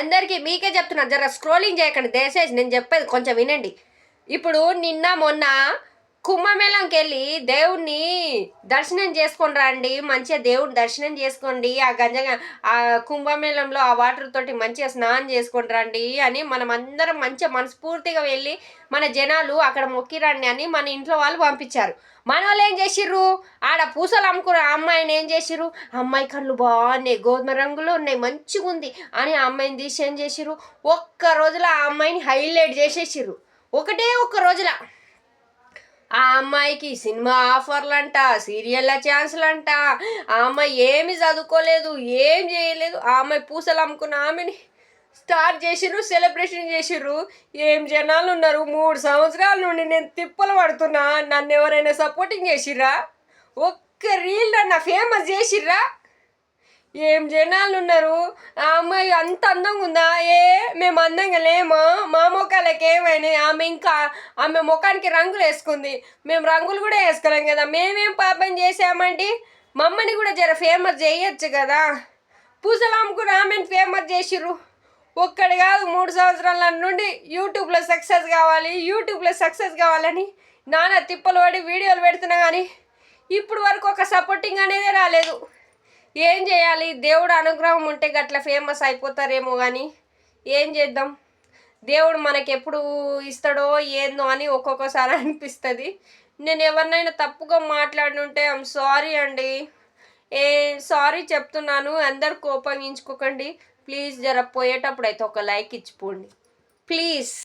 అందరికీ మీకే చెప్తున్నా జర స్క్రోలింగ్ చేయకండి దయచేసి నేను చెప్పేది కొంచెం వినండి. ఇప్పుడు నిన్న మొన్న కుంభమేళంకి వెళ్ళి దేవుణ్ణి దర్శనం చేసుకొని రండి. మంచిగా దేవుడిని దర్శనం చేసుకోండి. ఆ గంజ ఆ కుంభమేళంలో ఆ వాటర్ తోటి మంచిగా స్నానం చేసుకొని రండి అని మనం అందరం మంచిగా మనస్ఫూర్తిగా వెళ్ళి మన జనాలు అక్కడ మొక్కిరండి అని మన ఇంట్లో వాళ్ళు పంపించారు. మన వాళ్ళు ఏం చేసిర్రు? ఆడ పూసలు అమ్ముకున్న అమ్మాయిని ఏం చేసిర్రు? అమ్మాయి కళ్ళు బాగున్నాయి గోధుమ రంగులో ఉన్నాయి మంచిగా ఉంది అని ఆ అమ్మాయిని తీసి ఏం చేసిర్రు? ఒక్క రోజులో ఆ అమ్మాయిని హైలైట్ చేసేసిర్రు. ఒకటే ఒక్క రోజుల ఆ అమ్మాయికి సినిమా ఆఫర్లంట సీరియళ్ళ ఛాన్స్లంట. ఆ అమ్మాయి ఏమి చదువుకోలేదు ఏం చేయలేదు. ఆ అమ్మాయి పూసలు అమ్ముకున్న ఆమెని స్టార్ట్ చేసిర్రు సెలబ్రేషన్ చేసిర్రు. ఏం జనాలు ఉన్నారు మూడు సంవత్సరాల నుండి నేను తిప్పలు పడుతున్నా. నన్ను ఎవరైనా సపోర్టింగ్ చేసిర్రా? ఒక్క రీల్ నన్ను ఫేమస్ చేసిర్రా? ఏం జనాలు ఉన్నారు ఆ అమ్మాయి అంత అందంగా ఉందా? ఏ మేము అందంగా లేమా మా ముఖాలకి ఏమైనాయి ఆమె ఇంకా ఆమె ముఖానికి రంగులు వేసుకుంది. మేము రంగులు కూడా వేసుకోలేం కదా. మేమేం పాపం చేసామండి మమ్మల్ని కూడా జర ఫేమస్ చేయొచ్చు కదా. పూసలాం కూడా ఆమెను ఫేమస్ చేసిర్రు. ఒక్కడి కాదు మూడు సంవత్సరాల నుండి యూట్యూబ్లో సక్సెస్ కావాలి యూట్యూబ్లో సక్సెస్ కావాలని నాన్న తిప్పలు పడి వీడియోలు పెడుతున్నా కానీ ఇప్పుడు వరకు ఒక సపోర్టింగ్ అనేది రాలేదు. ఏం చేయాలి? దేవుడు అనుగ్రహం ఉంటే గట్ల ఫేమస్ అయిపోతారేమో కానీ ఏం చేద్దాం? దేవుడు మనకి ఎప్పుడు ఇస్తాడో ఏందో అని ఒక్కొక్కసారి అనిపిస్తుంది. నేను ఎవరినైనా తప్పుగా మాట్లాడుంటే ఐమ్ సారీ అండి. ఏ సారీ చెప్తున్నాను. అందరు కోపగించుకోకండి ప్లీజ్ జర పోయేటప్పుడు అయితే ఒక లైక్ ఇచ్చిపోండి. ప్లీజ్.